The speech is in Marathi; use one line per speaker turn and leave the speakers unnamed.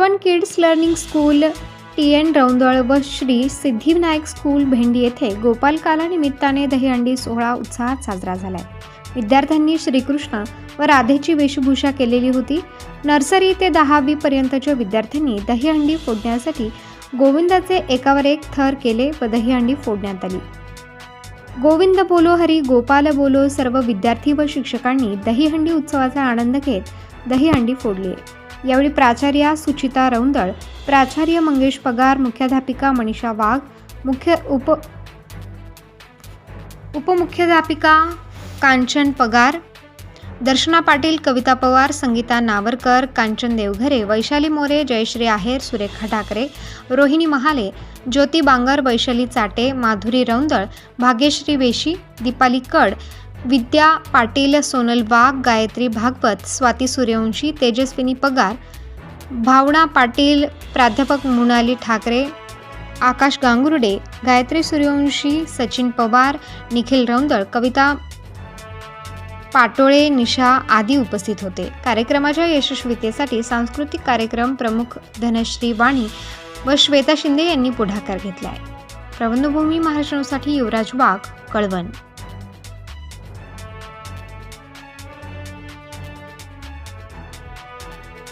Kalwan kids learning school T N Raundal व श्री सिद्धिविनायक स्कूल भेंडी येथे गोपालकाला निमित्ताने दहीहंडी सोहळा उत्साहात साजरा झालाय. विद्यार्थ्यांनी श्रीकृष्ण व राधेची वेशभूषा केलेली होती. नर्सरी ते दहावी पर्यंतच्या विद्यार्थ्यांनी दहीहंडी फोडण्यासाठी गोविंदाचे एकावर एक थर केले व दहीहंडी फोडण्यात आली. गोविंद बोलो हरी गोपाल बोलो सर्व विद्यार्थी व शिक्षकांनी दहीहंडी उत्सवाचा आनंद घेत दहीहंडी फोडली. आहे यावेळी प्राचार्या सुचिता रौंदळ प्राचार्य मंगेश पगार मुख्याध्यापिका मनीषा वाघ मुख्य उप उपमुख्याध्यापिका कांचन पगार दर्शना पाटील कविता पवार संगीता नावरकर कांचन देवघरे वैशाली मोरे जयश्री आहेर सुरेखा ठाकरे रोहिणी महाले ज्योती बांगर वैशाली चाटे माधुरी रौंदळ भाग्यश्री वेशी दीपाली कड विद्या पाटील सोनल वाघ गायत्री भागवत स्वाती सूर्यवंशी तेजस्विनी पगार भावना पाटील प्राध्यापक मृणाली ठाकरे आकाश गांगुर्डे गायत्री सूर्यवंशी सचिन पवार निखिल रौंदळ कविता पाटोळे निशा आदी उपस्थित होते. कार्यक्रमाच्या यशस्वीतेसाठी सांस्कृतिक कार्यक्रम प्रमुख धनश्री वाणी व श्वेता शिंदे यांनी पुढाकार घेतला आहे प्रबंधभूमी महाराष्ट्रासाठी युवराज वाघ कळवण.